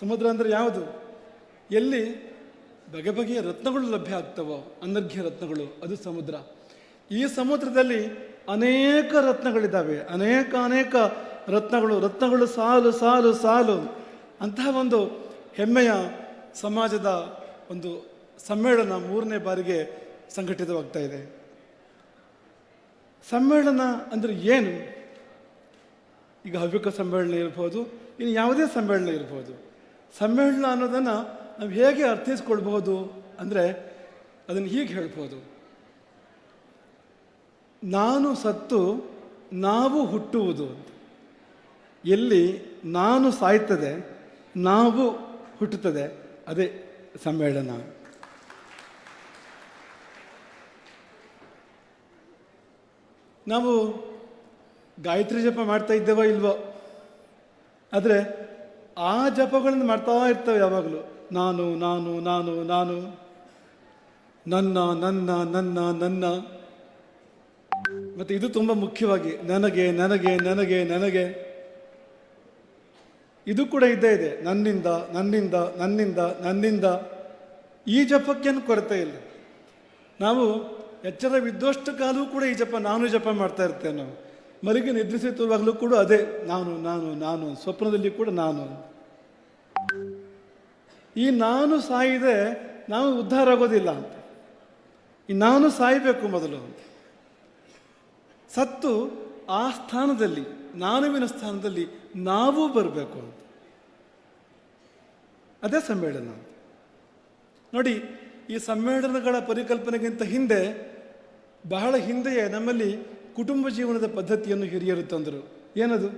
ಸಮುದ್ರ ಅಂದರೆ ಯಾವುದು? ಎಲ್ಲಿ ಬಗೆ ಬಗೆಯ ರತ್ನಗಳು ಲಭ್ಯ ಆಗ್ತವೋ, ಅನರ್ಘ್ಯ ರತ್ನಗಳು, ಅದು ಸಮುದ್ರ. ಈ ಸಮುದ್ರದಲ್ಲಿ ಅನೇಕ ರತ್ನಗಳಿದ್ದಾವೆ. ಅನೇಕ ಅನೇಕ ರತ್ನಗಳು ರತ್ನಗಳು ಸಾಲು ಸಾಲು ಸಾಲು. ಅಂತಹ ಒಂದು ಹೆಮ್ಮೆಯ ಸಮಾಜದ ಒಂದು ಸಮ್ಮೇಳನ ಮೂರನೇ ಬಾರಿಗೆ ಸಂಘಟಿತವಾಗ್ತಾ ಇದೆ. ಸಮ್ಮೇಳನ ಅಂದರೆ ಏನು? ಈಗ ಹವ್ಯಕ ಸಮ್ಮೇಳನ ಇರ್ಬೋದು, ಇನ್ನು ಯಾವುದೇ ಸಮ್ಮೇಳನ ಇರ್ಬೋದು. ಸಮ್ಮೇಳನ ಅನ್ನೋದನ್ನು ನಾವು ಹೇಗೆ ಅರ್ಥೈಸ್ಕೊಳ್ಬಹುದು ಅಂದರೆ ಅದನ್ನು ಹೀಗೆ ಹೇಳ್ಬೋದು. ನಾನು ಸತ್ತು, ನಾವು ಹುಟ್ಟುವುದು ಎಲ್ಲಿ ನಾನು ಸಾಯ್ತದೆ, ನಾವು ಹುಟ್ಟುತ್ತದೆ, ಅದೇ ಸಮ್ಮೇಳನ. ನಾವು ಗಾಯತ್ರಿ ಜಪ ಮಾಡ್ತಾ ಇದ್ದೇವೋ ಇಲ್ವೋ? ಆದರೆ ಆ ಜಪಗಳನ್ನು ಮಾಡ್ತಾ ಇರ್ತವೆ ಯಾವಾಗಲೂ. ನಾನು ನಾನು ನಾನು ನಾನು. ನನ್ನ ನನ್ನ ನನ್ನ ನನ್ನ. ಮತ್ತು ಇದು ತುಂಬ ಮುಖ್ಯವಾಗಿ ನನಗೆ ನನಗೆ ನನಗೆ ನನಗೆ. ಇದು ಕೂಡ ಇದ್ದೇ ಇದೆ. ನನ್ನಿಂದ ನನ್ನಿಂದ ನನ್ನಿಂದ ನನ್ನಿಂದ. ಈ ಜಪಕ್ಕೇನು ಕೊರತೆ ಇಲ್ಲ. ನಾವು ಎಚ್ಚರವಿದ್ದಷ್ಟು ಕಾಲವೂ ಕೂಡ ಈ ಜಪ, ನಾನು ಜಪ ಮಾಡ್ತಾ ಇರ್ತೇವೆ ನಾವು. ಮಲಗಿ ನಿದ್ರಿಸುತ್ತಿರುವಾಗಲೂ ಕೂಡ ಅದೇ, ನಾನು ನಾನು ನಾನು, ಸ್ವಪ್ನದಲ್ಲಿ ಕೂಡ ನಾನು. ಈ ನಾನು ಸಾಯಿದೆ, ನಾವು ಉದ್ಧಾರ ಆಗೋದಿಲ್ಲ ಅಂತ. ಈ ನಾನು ಸಾಯಬೇಕು ಮೊದಲು. ಸತ್ತು ಆ ಸ್ಥಾನದಲ್ಲಿ, ನಾನುವಿನ ಸ್ಥಾನದಲ್ಲಿ ನಾವು ಬರಬೇಕು ಅಂತ. ಅದೇ ಸಮ್ಮೇಳನ ನೋಡಿ, ಈ ಸಮ್ಮೇಳನಗಳ ಪರಿಕಲ್ಪನೆಗಿಂತ ಹಿಂದೆ, ಬಹಳ ಹಿಂದೆಯೇ ನಮ್ಮಲ್ಲಿ ಕುಟುಂಬ ಜೀವನದ ಪದ್ಧತಿಯನ್ನು ಹಿರಿಯರು ತಂದರು. ಏನದು?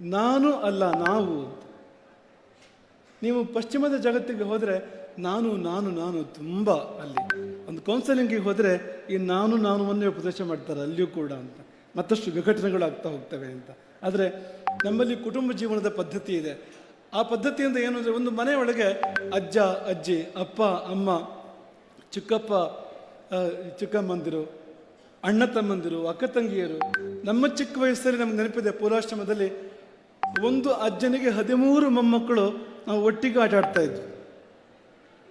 ನಾನು ಅಲ್ಲ, ನಾವು ಅಂತ. ನೀವು ಪಶ್ಚಿಮದ ಜಗತ್ತಿಗೆ ಹೋದರೆ ನಾನು ನಾನು ನಾನು ತುಂಬ ಅಲ್ಲಿ. ಒಂದು ಕೌನ್ಸಲಿಂಗಿಗೆ ಹೋದರೆ ಈ ನಾನು ನಾನುವನ್ನೇ ಉಪದೇಶ ಮಾಡ್ತಾರೆ ಅಲ್ಲಿಯೂ ಕೂಡ ಅಂತ. ಮತ್ತಷ್ಟು ವಿಘಟನೆಗಳು ಆಗ್ತಾ ಹೋಗ್ತವೆ ಅಂತ. ಆದರೆ ನಮ್ಮಲ್ಲಿ ಕುಟುಂಬ ಜೀವನದ ಪದ್ಧತಿ ಇದೆ. ಆ ಪದ್ಧತಿಯಿಂದ ಏನು ಅಂದರೆ ಒಂದು ಮನೆಯೊಳಗೆ ಅಜ್ಜ, ಅಜ್ಜಿ, ಅಪ್ಪ, ಅಮ್ಮ, ಚಿಕ್ಕಪ್ಪ ಚಿಕ್ಕಮ್ಮಂದಿರು, ಅಣ್ಣ ತಮ್ಮಂದಿರು, ಅಕ್ಕ ತಂಗಿಯರು, ನಮ್ಮ ಚಿಕ್ಕ ವಯಸ್ಸಲ್ಲಿ ನಮ್ಗೆ ನೆನಪಿದೆ ಪೂರ್ವಾಶ್ರಮದಲ್ಲಿ ಒಂದು ಅಜ್ಜನಿಗೆ ಹದಿಮೂರು ಮೊಮ್ಮಕ್ಕಳು ನಾವು ಒಟ್ಟಿಗೆ ಆಟ ಆಡ್ತಾ ಇದ್ವಿ.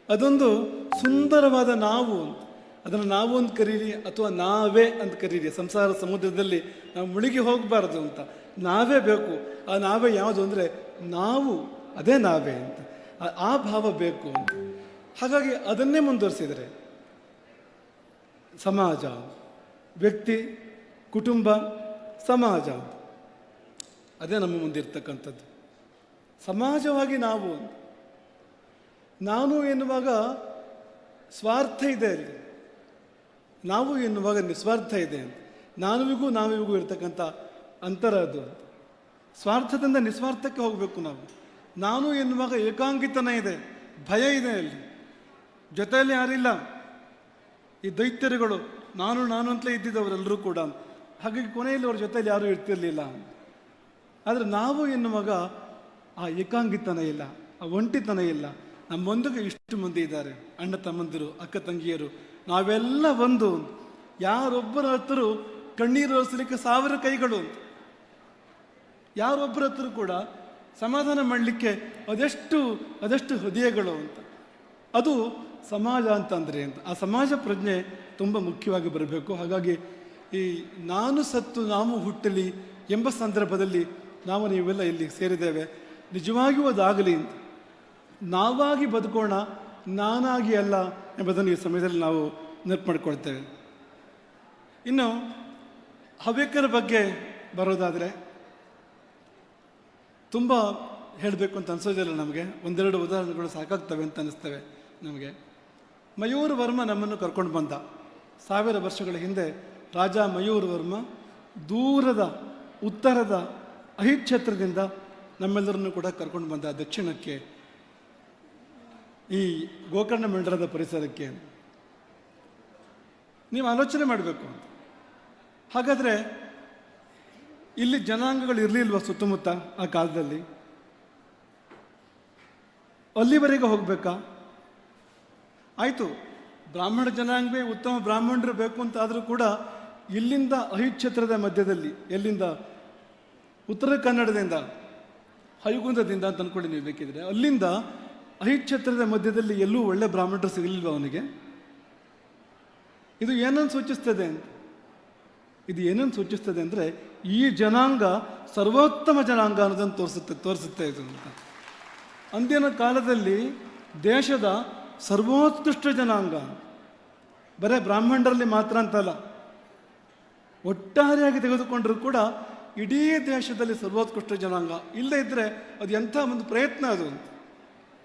ಅದೊಂದು ಸುಂದರವಾದ ನಾವು ಅಂತ. ಅದನ್ನು ನಾವು ಅಂತ ಕರೀರಿ ಅಥವಾ ನಾವೇ ಅಂತ ಕರೀರಿ, ಸಂಸಾರ ಸಮುದ್ರದಲ್ಲಿ ನಾವು ಮುಳುಗಿ ಹೋಗಬಾರ್ದು ಅಂತ. ನಾವೇ ಬೇಕು. ಆ ನಾವೇ ಯಾವುದು ಅಂದರೆ ನಾವು, ಅದೇ ನಾವೇ ಅಂತ. ಆ- ಭಾವ ಬೇಕು ಅಂತ. ಹಾಗಾಗಿ ಅದನ್ನೇ ಮುಂದುವರಿಸಿದರೆ ಸಮಾಜ, ವ್ಯಕ್ತಿ, ಕುಟುಂಬ, ಸಮಾಜ. ಅದೇ ನಮ್ಮ ಮುಂದಿರ್ತಕ್ಕಂಥದ್ದು. ಸಮಾಜವಾಗಿ ನಾವು ನಾನು ಎನ್ನುವಾಗ ಸ್ವಾರ್ಥ ಇದೆ ಅಲ್ಲಿ ನಾವು ಎನ್ನುವಾಗ ನಿಸ್ವಾರ್ಥ ಇದೆ ಅಂತ. ನಾನುವಿಗೂ ನಾವಿಗೂ ಇರ್ತಕ್ಕಂಥ ಅಂತರ ಅದು ಸ್ವಾರ್ಥದಿಂದ ನಿಸ್ವಾರ್ಥಕ್ಕೆ ಹೋಗಬೇಕು ನಾವು. ನಾನು ಎನ್ನುವಾಗ ಏಕಾಂಗಿತನ ಇದೆ, ಭಯ ಇದೆ ಅಲ್ಲಿ. ಜೊತೆಯಲ್ಲಿ ಯಾರಿಲ್ಲ. ಈ ದೈತ್ಯರುಗಳು, ನಾನು ನಾನು ಅಂತಲೇ ಇದ್ದಿದ್ದವರೆಲ್ಲರೂ ಕೂಡ ಹಾಗಾಗಿ ಕೊನೆಯಲ್ಲಿ ಅವ್ರ ಜೊತೆಯಲ್ಲಿ ಯಾರೂ ಇರ್ತಿರ್ಲಿಲ್ಲ ಆದರೆ ನಾವು ಎನ್ನುವಾಗ ಆ ಏಕಾಂಗಿತನ ಇಲ್ಲ, ಆ ಒಂಟಿತನ ಇಲ್ಲ. ನಮ್ಮೊಂದಿಗೆ ಇಷ್ಟು ಮಂದಿ ಇದ್ದಾರೆ. ಅಣ್ಣ ತಮ್ಮಂದಿರು, ಅಕ್ಕ ತಂಗಿಯರು, ನಾವೆಲ್ಲ ಒಂದು. ಯಾರೊಬ್ಬರ ಹತ್ರ ಕಣ್ಣೀರು ಒರೆಸಲಿಕ್ಕೆ ಸಾವಿರ ಕೈಗಳು. ಯಾರೊಬ್ಬರ ಹತ್ರ ಕೂಡ ಸಮಾಧಾನ ಮಾಡಲಿಕ್ಕೆ ಅದೆಷ್ಟು ಅದೆಷ್ಟು ಹೃದಯಗಳು ಅಂತ. ಅದು ಸಮಾಜ ಅಂತಂದ್ರೆ ಅಂತ ಆ ಸಮಾಜ ಪ್ರಜ್ಞೆ ತುಂಬ ಮುಖ್ಯವಾಗಿ ಬರಬೇಕು. ಹಾಗಾಗಿ ಈ ನಾನು ಸತ್ತು ನಾವು ಹುಟ್ಟಲಿ ಎಂಬ ಸಂದರ್ಭದಲ್ಲಿ ನಾವು ನೀವೆಲ್ಲ ಇಲ್ಲಿ ಸೇರಿದ್ದೇವೆ. ನಿಜವಾಗಿಯೂ ಅದಾಗಲಿ ಅಂತ. ನಾವಾಗಿ ಬದುಕೋಣ, ನಾನಾಗಿ ಅಲ್ಲ ಎಂಬುದನ್ನು ಈ ಸಮಯದಲ್ಲಿ ನಾವು ನೆನಪು ಮಾಡಿಕೊಳ್ತೇವೆ ಇನ್ನು ಹವ್ಯಕರ ಬಗ್ಗೆ ಬರೋದಾದರೆ ತುಂಬ ಹೇಳಬೇಕು ಅಂತ ಅನಿಸೋದಿಲ್ಲ ನಮಗೆ. ಒಂದೆರಡು ಉದಾಹರಣೆಗಳು ಸಾಕಾಗ್ತವೆ ಅಂತ ಅನ್ನಿಸ್ತವೆ ನಮಗೆ. ಮಯೂರ್ ವರ್ಮ ನಮ್ಮನ್ನು ಕರ್ಕೊಂಡು ಬಂದ. ಸಾವಿರ ವರ್ಷಗಳ ಹಿಂದೆ ರಾಜ ಮಯೂರ್ ವರ್ಮ ದೂರದ, ಉತ್ತರದ ಅಹಿಕ್ಷೇತ್ರದಿಂದ ನಮ್ಮೆಲ್ಲರನ್ನು ಕೂಡ ಕರ್ಕೊಂಡು ಬಂದ ದಕ್ಷಿಣಕ್ಕೆ ಈ ಗೋಕರ್ಣ ಮಂಡಲದ ಪರಿಸರಕ್ಕೆ. ನೀವು ಆಲೋಚನೆ ಮಾಡಬೇಕು. ಹಾಗಾದರೆ ಇಲ್ಲಿ ಜನಾಂಗಗಳು ಇರಲಿಲ್ವ ಸುತ್ತಮುತ್ತ ಆ ಕಾಲದಲ್ಲಿ? ಅಲ್ಲಿವರೆಗೆ ಹೋಗಬೇಕಾ? ಆಯಿತು, ಬ್ರಾಹ್ಮಣ ಜನಾಂಗವೇ ಉತ್ತಮ ಬ್ರಾಹ್ಮಣರು ಬೇಕು ಅಂತ ಆದರೂ ಕೂಡ ಇಲ್ಲಿಂದ ಅಹಿಕ್ಷೇತ್ರದ ಮಧ್ಯದಲ್ಲಿ, ಎಲ್ಲಿಂದ? ಉತ್ತರ ಕನ್ನಡದಿಂದ. ಹೈಗುಂದದಿಂದ ಅಂತ ಅಂದ್ಕೊಳ್ಳಿ ನೀವು ಬೇಕಿದ್ರೆ. ಅಲ್ಲಿಂದ ಅಹಿಚ್ಛತ್ರದ ಮಧ್ಯದಲ್ಲಿ ಎಲ್ಲೂ ಒಳ್ಳೆ ಬ್ರಾಹ್ಮಣರು ಸಿಗಲಿಲ್ವ ಅವನಿಗೆ? ಇದು ಏನನ್ನು ಸೂಚಿಸ್ತದೆ ಇದು ಏನನ್ನು ಸೂಚಿಸ್ತದೆ ಅಂದರೆ ಈ ಜನಾಂಗ ಸರ್ವೋತ್ತಮ ಜನಾಂಗ ಅನ್ನೋದನ್ನು ತೋರಿಸುತ್ತೆ ತೋರಿಸುತ್ತೆ ಇದು ಅಂತ. ಅಂದಿನ ಕಾಲದಲ್ಲಿ ದೇಶದ ಸರ್ವೋತ್ಕೃಷ್ಟ ಜನಾಂಗ, ಬರೇ ಬ್ರಾಹ್ಮಣರಲ್ಲಿ ಮಾತ್ರ ಅಂತಲ್ಲ, ಒಟ್ಟಾರೆಯಾಗಿ ತೆಗೆದುಕೊಂಡರೂ ಕೂಡ ಇಡೀ ದೇಶದಲ್ಲಿ ಸರ್ವೋತ್ಕೃಷ್ಟ ಜನಾಂಗ ಇಲ್ಲದೇ ಇದ್ದರೆ ಅದು ಎಂಥ ಒಂದು ಪ್ರಯತ್ನ ಅದು